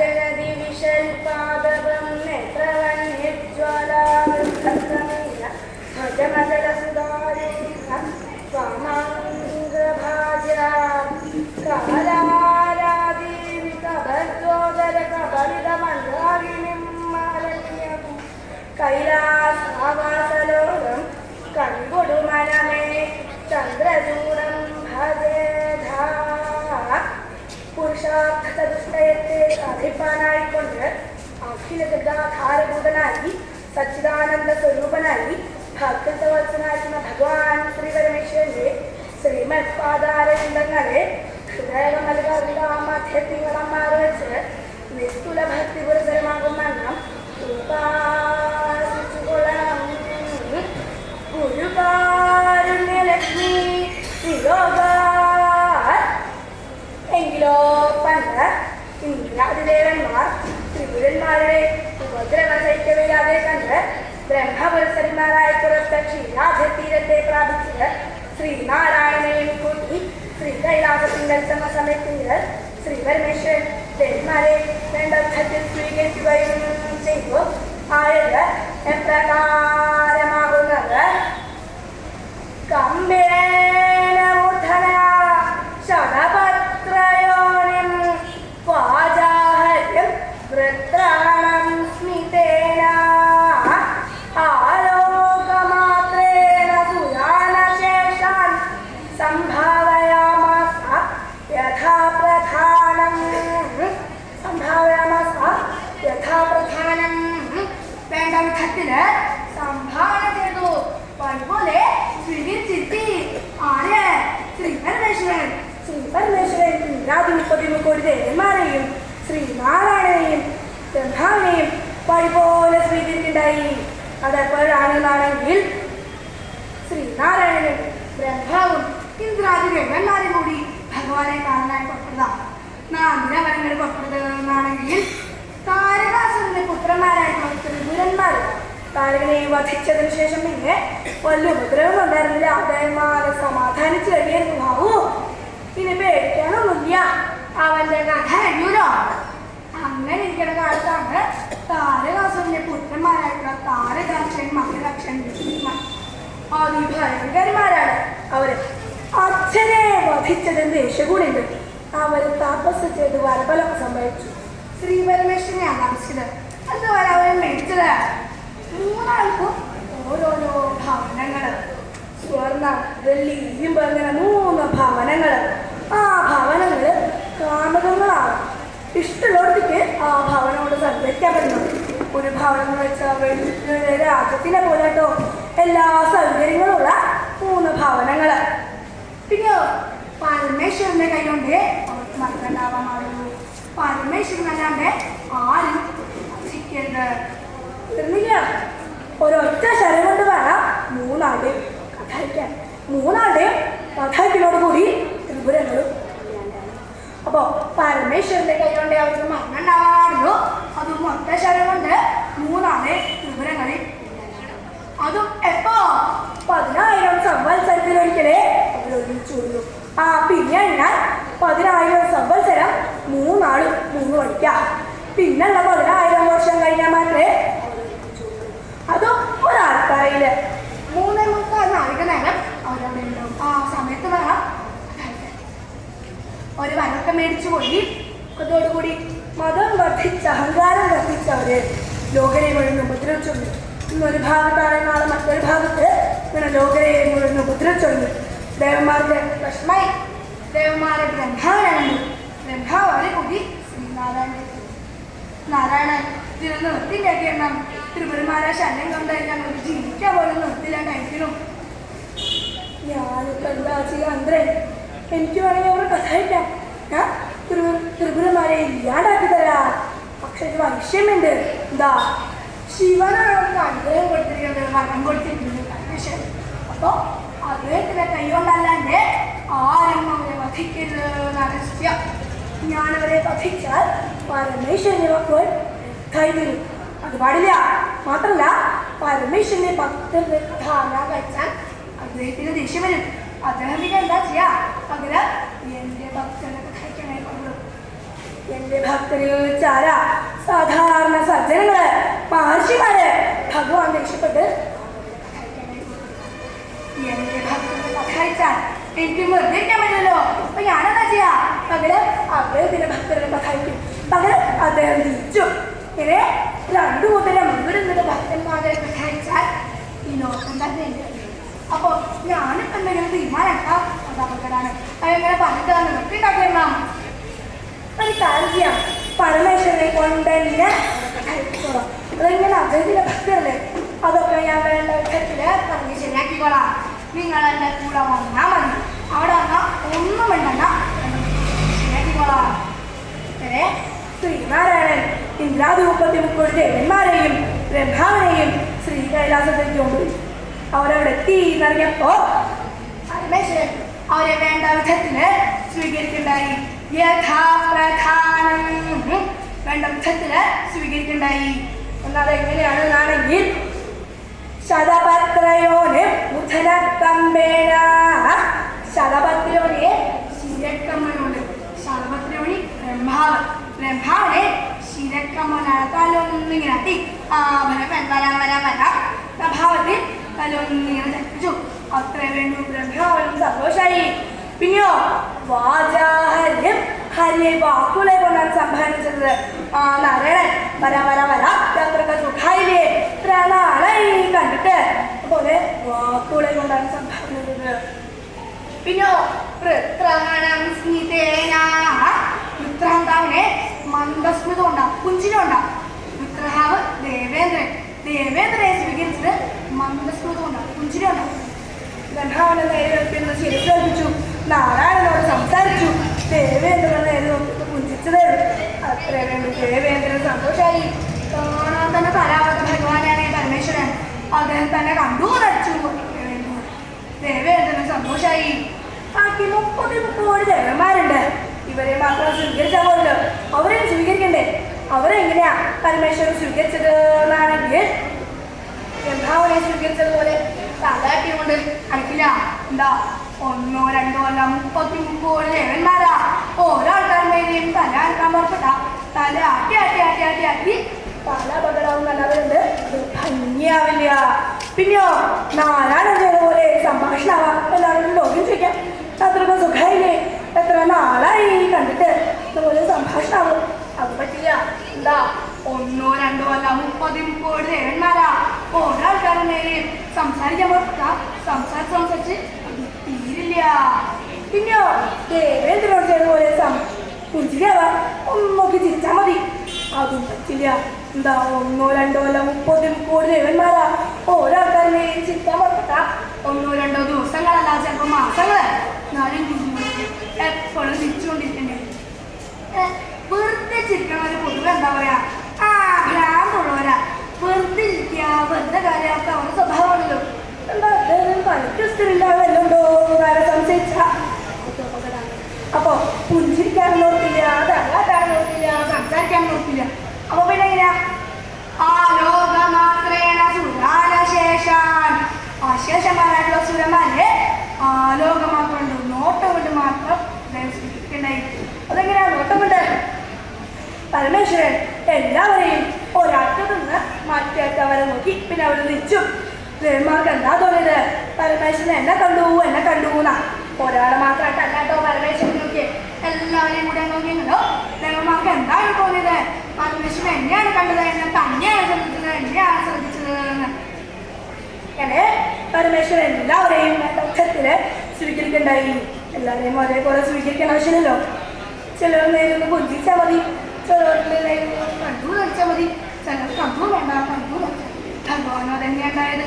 ജലധി വിശൽപാദവം നേത്രവന്യജ്വാലാവൃത്തമേന ഭജമജലസുധാരേണ സ്വാമാംഗഭാജാ കാലാരാധീവിതഭദ്രോദരകബലിതമണ്ഡാകിനിം മാലന്യം കൈലാസാവാസലോകം കൺകൊടുമനമേ ചന്ദ്രചൂടം ഭജേധാ. പുരുഷാർത്ഥ ചതുഷ്ടയത്തെ സാധിപ്പാനായിക്കൊണ്ട് അഖില ജഗാധാരഭൂതനായി സച്ചിദാനന്ദ സ്വരൂപനായി ഭക്തവത്സനായിരിക്കുന്ന ഭഗവാൻ ശ്രീ പരമേശ്വരന്റെ ശ്രീമത് പാതാരവിന്ദങ്ങളെ ഹൃദയമൽകാരുടെ ആ മധ്യത്തിങ്ങളം മാറി വെച്ച് നിസ്തുല ഭക്തി ഗുരുതരമാകും വണ്ണം ഉപാസിച്ചുകൊള്ളണം ഗുരുകാരുണ്യലക്ഷ്മി വിയോഗ എങ്കിലോ ഇന്ദ്രാതിദേവന്മാർ ത്രിപുരന്മാരെ ഉപദ്രവ സഹിക്കവയ്യാതെ കണ്ട് ബ്രഹ്മപുരസന്മാരായ പുറത്ത് ക്ഷീരാജതീരത്തെ പ്രാപിച്ചത് ശ്രീനാരായണനെയും കൂട്ടി ശ്രീ സമസമയത്തിൽ ശ്രീ പരമേശ്വരൻ ദേവന്മാരെ വേണ്ടത്തിൽ സ്വീകരിക്കുകയും ചെയ്തു. ആയത് എപ്രകാരമാകുന്നത്? കമ്പേനമൂർധന സംഭാവന ചെയ്തു അതുപോലെ സ്വീകരിച്ചിരുത്തി ആര് ശ്രീ പരമേശ്വരൻ ശ്രീ പരമേശ്വരൻ ഇന്ദ്രാദി മുപ്പത്തി മുക്കോടി ദേവന്മാരെയും ശ്രീനാരായണനെയും ബ്രഹ്മാവിനെയും വഴിപോലെ സ്വീകരിക്കുണ്ടായി അതെപ്പോഴാണെന്നാണെങ്കിൽ ശ്രീനാരായണനും ബ്രഹ്മാവും ഇന്ദ്രാദി ദേവന്മാരും കൂടി ഭഗവാനെ കാണാനായി പുറപ്പെട്ടതാണ് താരകനെ വധിച്ചതിന് ശേഷം പിന്നെ വലിയ ഉപദ്രവം ഉണ്ടായിരുന്നില്ല. അദ്ദേഹന്മാരെ സമാധാനിച്ചു കഴിയായിരുന്നു. ബാബു പിന്നെ പേടിക്കാനൊന്നുമില്ല. അവന്റെ കഥ കഴിയൂലോ അങ്ങനെ ഇരിക്കുന്ന കാലത്താണ് താരകാസുവിന്റെ പുത്രന്മാരായിട്ടുള്ള താരകാക്ഷൻ മകരക്ഷൻ അതിഭയങ്കരന്മാരാണ് അവർ. അച്ഛനെ വധിച്ചതിന് ദേഷ്യകൂടുണ്ട് അവർ തപസ് ചെയ്ത് വരബലം സംഭവിച്ചു. ശ്രീ പരമേശ്വരനെ ആകാംക്ഷിച്ചത് അതുപോലെ അവരെ മേടിച്ചത്. മൂന്നാൾക്കും ഓരോരോ ഭവനങ്ങൾ സ്വർണ വെള്ളി ഇരുമ്പ് അങ്ങനെ മൂന്ന് ഭവനങ്ങൾ ആ ഭവനങ്ങൾ കാമകങ്ങളാണ് ഇഷ്ടമുള്ളവർക്ക് ആ ഭവനോട് സഞ്ചരിക്കാൻ പറ്റുന്നു ഒരു ഭവനം എന്ന് വെച്ചാൽ വലിയ രാജ്യത്തിനെ പോലെ കേട്ടോ. എല്ലാ സൗകര്യങ്ങളുള്ള മൂന്ന് ഭവനങ്ങൾ പിന്നെ പരമേശ്വരന്റെ കൈകൊണ്ട് അവർക്ക് മക്കളുണ്ടാവാൻ പാടുള്ളൂ. പരമേശ്വരൻ അല്ലാണ്ട് ആരും വസിക്കരുത് തീർന്നില്ല ഒരൊറ്റ ശരം കൊണ്ട് വേണം മൂന്നാളുടെയും കഥായിക്കാൻ മൂന്നാളുടെയും കഥായിക്കിനോട് കൂടി ത്രിപുരങ്ങളും. അപ്പോ പരമേശ്വരന്റെ കൈ കൊണ്ട് അവർക്ക് മരണം ഉണ്ടാവാറുള്ളൂ അതും ഒറ്റ ശരം കൊണ്ട് മൂന്നാളെ ത്രിപുരങ്ങളിൽ. അതും എപ്പോ? പതിനായിരം സംവത്സരത്തിലൊരിക്കലേ അവർ ഒരുമിച്ചുള്ളൂ ആ പിന്നെ ഞാൻ പതിനായിരം സംവത്സരം മൂന്നാളും മൂന്ന് വഴിക്കാം. പിന്നുള്ള പതിനായിരം വർഷം കഴിഞ്ഞാൽ മാത്രമേ അവർ ഒരുമിച്ചുള്ളൂ. അതും ഒരാൾക്കാരയിൽ മൂന്നേ മുക്കാൽ നാഴിക നേരം അവരവിടെ ഉണ്ടാവും ആ സമയത്ത് വേണം കഴിക്കാൻ. ഒരു വനൊക്കെ മേടിച്ചു പോയി അതോടുകൂടി മതം വർദ്ധിച്ച അഹങ്കാരം വർദ്ധിച്ചവര് ലോകരെ മുഴുവൻ ഉപദ്രവിച്ചുണ്ട് ഇന്നൊരു ഭാഗത്താണ് നാളെ മറ്റൊരു ഭാഗത്ത് ഇങ്ങനെ ലോകരെ മുഴുവൻ ഉപദ്രവിച്ചുണ്ട് ദേവന്മാരുടെ വിഷമായി ദേവന്മാരെ ബ്രഹ്മാവനാണ് ബ്രഹ്മാവ് അവരെ കൂടി ശ്രീനാരായണ നാരായണൻ ഇതിനൊന്ന് നിർത്തിന്റെയൊക്കെ എണ്ണം. ത്രിപുരമാരെ ശല്യം കൊണ്ട് ഞങ്ങൾക്ക് ജീവിക്കാൻ പോലും നിർത്തില്ലാണ്ടായിരിക്കണം ഞാനിപ്പോൾ എന്താ ചെയ്യാൻ അന്ത്രേ? എനിക്ക് വേണമെങ്കിൽ അവരുടെ കഥ ഞാൻ ത്രിപുര ത്രിപുരമാരെ ഇല്ലാണ്ടാക്കി തരാം പക്ഷെ ഒരു വൈഷ്യമുണ്ട് എന്താ? ശിവനാണ് അനുഗ്രഹം കൊടുത്തിരിക്കുന്നത് വരം പരമേശ്വരൻ അപ്പോ അദ്ദേഹത്തിന്റെ കൈ കൊണ്ടല്ലാണ്ട് ആരും അവരെ വധിക്കരുത് സത്യം ഞാനവരെ വധിച്ചാൽ പരമേശ്വരനെ മക്കൾ കൈവരും അത് പാടില്ല. മാത്രമല്ല പരമേശ്വരനെ ഭക്തർ ധാരണ കഴിച്ചാൽ അദ്ദേഹത്തിന് ദേഷ്യം വരും. അദ്ദേഹം എന്താ ചെയ്യാ? എന്റെ ഭക്തനൊക്കെ കഴിക്കാനായി കൊണ്ടു എന്റെ ഭക്തരിൽ ചാര. സാധാരണ സജ്ജനങ്ങൾ മഹർഷിമാര് ഭഗവാൻ രക്ഷപ്പെട്ട് എന്റെ ഭക്തരെ സഹായിച്ചാൽ എനിക്ക് വെറുതെ ഇരിക്കാൻ പറ്റില്ലല്ലോ അപ്പൊ ഞാനെന്താ ചെയ്യാ? പകരം അദ്ദേഹത്തിന്റെ ഭക്തരെ സഹായിക്കും. പകരം അദ്ദേഹം തിരിച്ചു ഇങ്ങനെ രണ്ടു ഭക്തന്മാരെ സഹായിച്ചാൽ ഈ ലോകം തന്നെ ഉണ്ട്. അപ്പൊ ഞാനിപ്പോ എന്തെങ്കിലും തീരുമാനമെടുക്കാം അത് അപകടമാണ്. അതെങ്ങനെ പറഞ്ഞിട്ട് നിനക്ക് ഉണ്ടാക്കണം ഒരു കാര്യം ചെയ്യാം. പരമേശ്വരനെ കൊണ്ട് തന്നെ കഴിപ്പിച്ചോളാം അതെങ്ങനെ? അദ്ദേഹത്തിന്റെ ഭക്തരല്ലേ അതൊക്കെ ഞാൻ വേണ്ട വിധത്തിൽ പറഞ്ഞ് ശരിയാക്കിക്കോളാം. നിങ്ങൾ എന്റെ കൂടെ വന്നാൽ മതി. അവിടെ വന്നാൽ ഒന്നും വേണ്ടണ്ട ശരിയാക്കിക്കോളാം. ഏ ശ്രീനാരായണൻ ഇന്ദ്രാധിപത്തി മുക്കോട് ദേവന്മാരെയും ബ്രഹ്മാവിനെയും ശ്രീ കൈലാസത്തേക്ക് കൊണ്ടുപോയി. അവരവിടെ എത്തി എന്നറിഞ്ഞപ്പോ പരമേശ്വരൻ അവരെ വേണ്ട വിധത്തിൽ സ്വീകരിക്കണ്ടായി. യഥാപ്രധാനം. വേണ്ട വിധത്തിൽ സ്വീകരിക്കണ്ടായി. എന്നാൽ എങ്ങനെയാണെന്നാണെങ്കിൽ ശതപത്രയോന് ബുധനക്കമ്പേന ശതപത്രയോനെ ശിരക്കമ്മനോട്. ശതപത്രയോണി ബ്രഹ്മാവ്. ബ്രഹ്മാവിനെ ശിരക്കമ്മനാണ് തലൊന്നിങ്ങനെ അട്ടി ആ വര വര വരാം പ്രഭാവത്തിൽ തലൊന്നിങ്ങനെ ചട്ടിച്ചു അത്രേ വേണ്ടു. ബ്രഹ്മാവനും സന്തോഷായി. പിന്നെയോ? വാചാഹര്യം ഹരിയെ വാക്കുകളെ കൊണ്ടാണ് സംഭാഷിച്ചത് ആ നാരായണൻ വര വര വര യാത്രയ്ക്ക് സുഖായില്ലേ? ഇത്ര നാളായി കണ്ടിട്ട് അതുപോലെ വാക്കുകളെ കൊണ്ടാണ് സംഭാഷിച്ചത് പിന്നോ വൃത്രാണം സ്മിതേന വൃത്രാന്താവിനെ മന്ദസ്മിതം ഉണ്ടാവും പുഞ്ചിരം ഉണ്ടാവും വൃത്രഹാവ് ദേവേന്ദ്രൻ ദേവേന്ദ്രനെ സ്വീകരിച്ചത് മന്ദസ്മിതം ഉണ്ടാവും പുഞ്ചിരം ഉണ്ടാവും നേരെ വെപ്പിന്ന് ശിരസേൽപ്പിച്ചു നാരായണനോട് സംസാരിച്ചു ദേവേന്ദ്രനെ നേരെ നോക്കിയിട്ട് പുഞ്ചിച്ചതേ ഉള്ളൂ. അത്രേ വേണ്ടു ദേവേന്ദ്രൻ സന്തോഷമായി കാണാൻ തന്നെ തരാവത്ത ഭഗവാനാണ് ഈ പരമേശ്വരൻ അദ്ദേഹം തന്നെ കണ്ടു നടിച്ചു ദേവേന്ദ്രന് സന്തോഷമായി ബാക്കി മുപ്പത്തി മുപ്പത് ദേവന്മാരുണ്ട്. ഇവരെ മാത്രം സ്വീകരിച്ചാൽ പോലല്ലോ അവരെ സ്വീകരിക്കണ്ടേ? അവരെങ്ങനെയാ പരമേശ്വരൻ സ്വീകരിച്ചത് എന്നാണെങ്കിൽ ബ്രഹ്മാവിനെ സ്വീകരിച്ചതുപോലെ? തലയാട്ടി കൊണ്ട് കളിക്കില്ല എന്താ? ഒന്നോ രണ്ടോ അല്ല മുപ്പത്തി മുപ്പത് ദേവന്മാരാ. ഓരോ ആൾക്കാരുടെയും തല ആക്കാൻ പുറപ്പെട്ട. തല ആട്ടി ആട്ടി ആട്ടി ആട്ടി ആട്ടി. തല അപകടാവും നല്ലവരുണ്ട് ഭംഗിയാവില്ല. പിന്നെയോ നാരായണൻ ചെയ്തപോലെ സംഭാഷണമാവാം എല്ലാവരും ലോകം ചോദിക്കാം. അത്ര സുഖമായില്ലേ? എത്ര നാളായി കണ്ടിട്ട് അതുപോലെ സംഭാഷണമാവും അത് പറ്റില്ല. എന്താ? ഒന്നോ രണ്ടോ അല്ല മുപ്പത് മുപ്പത് ദേവന്മാരാ ഓരോ ആൾക്കാരുടെ നേരെ സംസാരിക്കാൻ പുറപ്പെട്ട സംസാരിച്ച് സംസാരിച്ച് തീരില്ല. പിന്നെയോ ദേവേന്ദ്രനോട് ചെയ്തപോലെ സം പുഞ്ചിരിയാവാ ഒന്നൊക്കെ നോക്കി ചിരിച്ചാൽ മതി. അതും പറ്റില്ല. എന്താ ഒന്നോ രണ്ടോ അല്ല മുപ്പതിൽ കൂടുതൽ ദേവന്മാരാ ഓരോ ആൾക്കാരുടെ നേരെ ചിരിക്കാൻ പുറപ്പെട്ട ഒന്നോ രണ്ടോ ദിവസങ്ങളല്ല ചിലപ്പോൾ മാസങ്ങൾ. എന്നാലും എപ്പോഴും ചിരിച്ചുകൊണ്ടിരിക്കണ്ടേ വെറുതെ ചിരിക്കണ ഒരു പൊതുവെ എന്താ പറയാ? ആ ഭ്രാന്തുള്ളവരാ വെറുതെ ഇരിക്കുക വെറുതെ കാര്യമാക്ക അവരുടെ സ്വഭാവമാണല്ലോ. എന്താ അദ്ദേഹം തനിക്ക് സ്ഥിരമില്ലാതെ കാര്യം സംശയിച്ച അപ്പൊ പുഞ്ചിരിക്കാൻ ആലോകം മാത്രമുണ്ട് നോട്ടം കൊണ്ട് മാത്രം അദ്ദേഹം അതെങ്ങനെയാണ് അതെങ്ങനെയാ നോട്ടം കൊണ്ട് പരമേശ്വരൻ എല്ലാവരെയും ഒരറ്റത്തു നിന്ന് മറ്റേ അവരെ നോക്കി. പിന്നെ അവിടെ നിൽച്ചു. ദേവന്മാർക്ക് എന്താ തോന്നിയത്? പരമേശ്വരൻ എന്നെ കണ്ടു എന്നെ കണ്ടു എന്നാ. ഒരാളെ മാത്രമായിട്ട് അല്ലാട്ടോ പരമേശ്വരൻ നോക്കി എല്ലാവരെയും കൂടെ നോക്കിയിട്ടുണ്ടോ ദേവന്മാർക്ക് എന്താണ് തോന്നിയത്? പരമേശ്വരൻ എന്നെയാണ് കണ്ടത്? എന്നെ തന്നെയാണ് ശ്രദ്ധിച്ചത്? എന്നെയാണ് ശ്രദ്ധിച്ചത് എന്ന്. അങ്ങനെ പരമേശ്വരൻ എല്ലാവരെയും ഉച്ചത്തിൽ സ്വീകരിക്കണ്ടായി. എല്ലാവരെയും ഒരേപോലെ സ്വീകരിക്കാൻ ആവശ്യമില്ലല്ലോ. ചിലർ നേരിട്ട് പുഞ്ചിച്ചാൽ മതി. നേരിട്ട് കണ്ടു നടിച്ചാൽ മതി. ചിലർ കണ്ടു വേണ്ട. കണ്ടു ഭഗവാനോ തന്നെ ഉണ്ടായത്.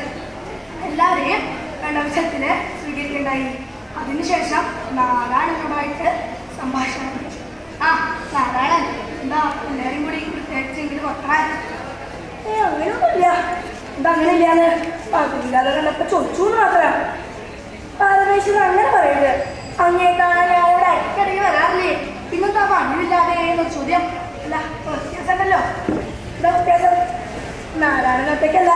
എല്ലാവരെയും വേണ്ട വിഷയത്തിൽ സ്വീകരിക്കണ്ടായി. അതിനുശേഷം നാരായണനോടായിട്ട് സംഭാഷണം. ആ നാരായണൻ. എന്താ എല്ലാവരും കൂടി പ്രത്യേകിച്ചെങ്കിലും കൊട്ടാൻ ഏ അങ്ങനെയൊന്നുമില്ല. എന്താ അങ്ങനെ ഇല്ലാന്ന് അതില്ലാതെ എന്ന് മാത്രം പരമേശ്വരൻ അങ്ങനെ പറയരുത് അങ്ങേ കാണാൻ അവിടെ അടിക്കടി വരാറില്ലേ ഇന്നത്തെ പണിയില്ലാതെ ചോദ്യം അല്ല നാരായണത്തേക്കല്ല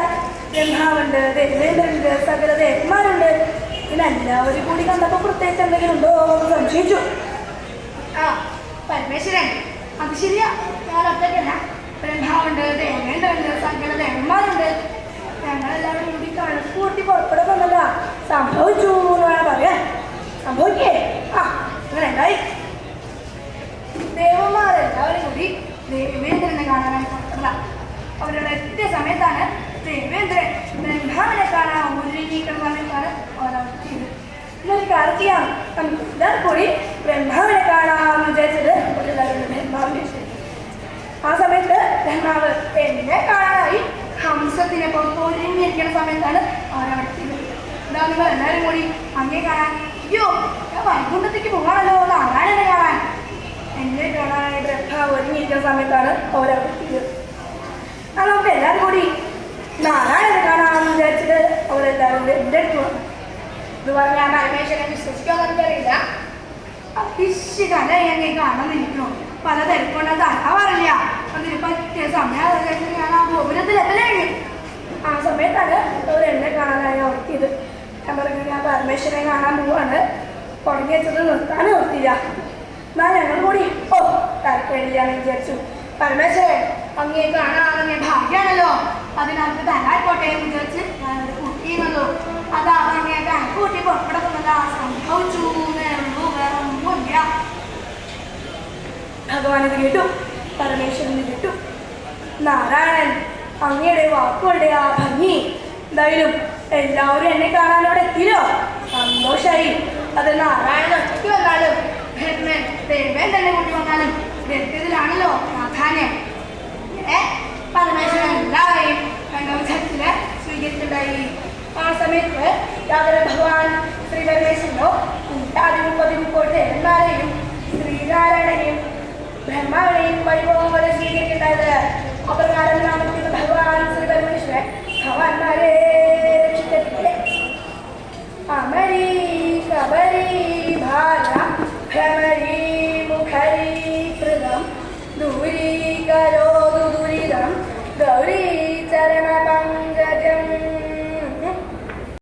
ബ്രഹ്മാവുണ്ട് ദേവേന്ദ്രനുണ്ട് സകല ദേവന്മാരുണ്ട് പിന്നെ എല്ലാവരും കൂടി കണ്ടപ്പോ പ്രത്യേകിച്ച് എന്തെങ്കിലും ഉണ്ടോ എന്ന് സംശയിച്ചു ആ പരമേശ്വരൻ. അത് ശരിയാ. ഞാൻ അത്തേക്കല്ല ബ്രഹ്മാവുണ്ട് ദേവേന്ദ്രനുണ്ട് സകല കൂടി കൂട്ടി പുറപ്പെടുമെന്നല്ല സംഭവിച്ചു എന്ന് വേണം പറയാൻ. സംഭവിക്കേ. ആ അങ്ങനെ ഉണ്ടായി. ദേവന്മാരെല്ലാവരും കൂടി ദേവേന്ദ്രനെ കാണാനായി പുറപ്പെട്ടതാ അവരുടെ എത്തിയ സമയത്താണ് ദേവേന്ദ്രൻ ബ്രഹ്മാവിനെ കാണാൻ ഒരുങ്ങിക്കുന്ന സമയത്താണ് അവരവിടെ ചെയ്തത് കാര്യം ചെയ്യാം നമുക്ക് എല്ലാവരും കൂടി ബ്രഹ്മാവിനെ കാണാമെന്ന് വിചാരിച്ചത് ബ്രഹ്മാവിനെ ആ സമയത്ത് ബ്രഹ്മാവ് എന്നെ കാണാനായി ഹംസത്തിനെ പുറത്ത് ഒരുങ്ങിയിരിക്കുന്ന സമയത്താണ് അവരവിടെ ചെയ്തത് എന്താ നിങ്ങൾ എല്ലാവരും കൂടി അങ്ങേ കാണാൻ. അയ്യോ ഞാൻ വൈകുണ്ഠത്തേക്ക് പോകാണല്ലോ. നാരായണനെ കാണാൻ? എന്നെ കാണാനായിട്ട് ഒരുങ്ങിയിരിക്കുന്ന സമയത്താണ് അവരവിടെ നമുക്ക് എല്ലാവരും കൂടി നാരായണനെ കാണാമെന്ന് വിചാരിച്ചിട്ട് അവരെല്ലാവരും കൂടി എന്റെ അടുത്ത് വന്നു ഇത് പറഞ്ഞാൽ പരമേശ്വരനെ വിശ്വസിക്കാൻ എനിക്കറിയില്ല. ഞാൻ കാണാൻ നിൽക്കുന്നു. പല തിരക്കൊണ്ട് തരാറില്ല അതിന് പറ്റിയ സമയം അത് കഴിഞ്ഞ് ഞാൻ ആ ഗോപുരത്തിൽ എത്തലേങ്ങി ആ സമയത്താണ് അവർ എന്നെ കാണാനായി ഉറക്കിയത് ഞാൻ പറഞ്ഞു ഞാൻ പരമേശ്വരനെ കാണാൻ പോവാണ് തുടങ്ങി വെച്ചത് നിർത്താൻ നിർത്തിയില്ല എന്നാൽ ഞങ്ങൾ കൂടി ഓ താല്പര്യമില്ല എന്ന് വിചാരിച്ചു പരമേശ്വരൻ അങ്ങേ കാണാൻ ഭാഗ്യമാണല്ലോ അതിനകത്ത് തന്നായിക്കോട്ടെ എന്ന് വിചാരിച്ച് ഞാൻ അത് കൂട്ടിയിരുന്നല്ലോ അതാ അങ്ങേ കൂട്ടി പുറപ്പെടുന്നത് സംഭവിച്ചു എന്നേ ഉള്ളൂ വേറെ ഒന്നുമില്ല ഭഗവാൻ ഇത് കേട്ടു. പരമേശ്വരൻ കിട്ടും നാരായണൻ അങ്ങയുടെ വാക്കുകളുടെ ആ ഭംഗി. എന്തായാലും എല്ലാവരും എന്നെ കാണാൻ അവിടെ എത്തിയല്ലോ? സന്തോഷായി. അത് നാരായണൻ ഒറ്റയ്ക്ക് വന്നാലും ദേവൻ തന്നെ കൂട്ടി വന്നാലും വ്യക്തിയിലാണല്ലോ പ്രാധാന്യം. പരമേശ്വരൻ എല്ലാവരെയും രംഗവിധത്തിൽ സ്വീകരിച്ചിട്ടുണ്ടായി. ആ സമയത്ത് യാതൊരു ഭഗവാൻ ശ്രീ പരമേശ്വരനോ കൂട്ടാതിരും പതിമുപ്പോൾ ദേവന്മാരെയും ശ്രീനാരായണനെയും